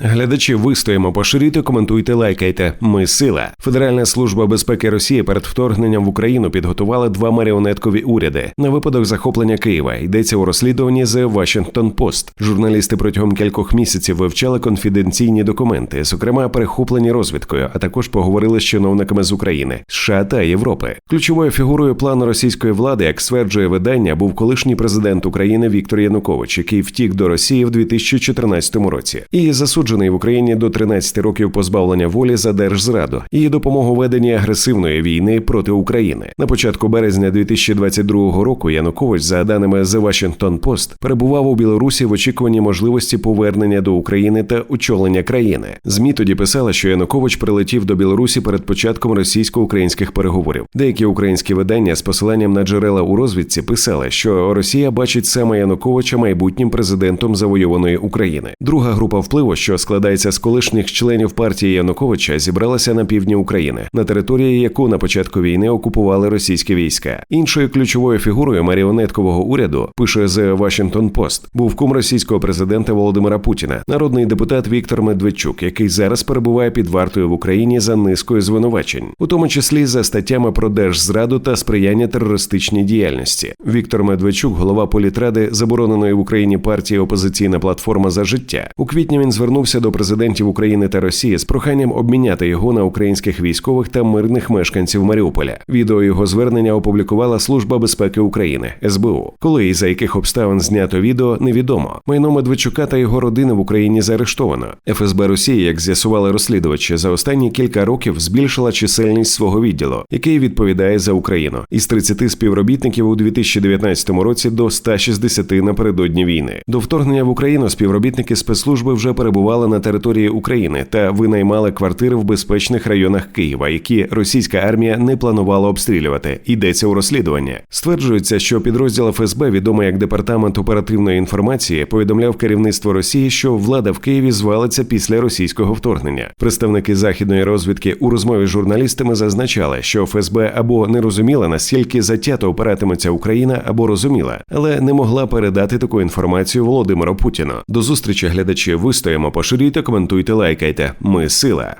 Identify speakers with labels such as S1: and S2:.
S1: Глядачі вистоїмо, поширюйте, коментуйте, лайкайте. Ми сила. Федеральна служба безпеки Росії перед вторгненням в Україну підготувала два маріонеткові уряди на випадок захоплення Києва. Йдеться у розслідуванні The Washington Post. Журналісти протягом кількох місяців вивчали конфіденційні документи, зокрема перехоплені розвідкою, а також поговорили з чиновниками з України, США та Європи. Ключовою фігурою плану російської влади, як стверджує видання, був колишній президент України Віктор Янукович, який втік до Росії в 2014 році і засуджений в Україні до 13 років позбавлення волі за держзраду і допомогу веденні агресивної війни проти України. На початку березня 2022 року Янукович, за даними The Washington Post, перебував у Білорусі в очікуванні можливості повернення до України та очолення країни. Змі тоді писали, що Янукович прилетів до Білорусі перед початком російсько-українських переговорів. Деякі українські видання з посиланням на джерела у розвідці писали, що Росія бачить саме Януковича майбутнім президентом завойованої України. Друга група впливу, що складається з колишніх членів партії Януковича, зібралася на півдні України, на території, яку на початку війни окупували російські війська. Іншою ключовою фігурою маріонеткового уряду пише The Washington Post, був кум російського президента Володимира Путіна, народний депутат Віктор Медведчук, який зараз перебуває під вартою в Україні за низкою звинувачень, у тому числі за статтями про держзраду та сприяння терористичній діяльності. Віктор Медведчук, голова політради забороненої в Україні партії Опозиційна платформа за життя. У квітні він звернувся до президентів України та Росії з проханням обміняти його на українських військових та мирних мешканців Маріуполя. Відео його звернення опублікувала Служба безпеки України СБУ. Коли і за яких обставин знято відео, невідомо. Майно Медведчука та його родини в Україні заарештовано. ФСБ Росії, як з'ясували розслідувачі, за останні кілька років збільшила чисельність свого відділу, який відповідає за Україну, із 30 співробітників у 2019 році до 160 напередодні війни. До вторгнення в Україну співробітники спецслужби вже перебували на території України та винаймали квартири в безпечних районах Києва, які російська армія не планувала обстрілювати. Йдеться у розслідування. Стверджується, що підрозділ ФСБ, відомий як департамент оперативної інформації, повідомляв керівництво Росії, що влада в Києві звалиться після російського вторгнення. Представники західної розвідки у розмові з журналістами зазначали, що ФСБ або не розуміла наскільки затято опиратиметься Україна, або розуміла, але не могла передати таку інформацію Володимиру Путіну. До зустрічі глядачі вистоїмо, поширюйте, коментуйте, лайкайте. Ми сила.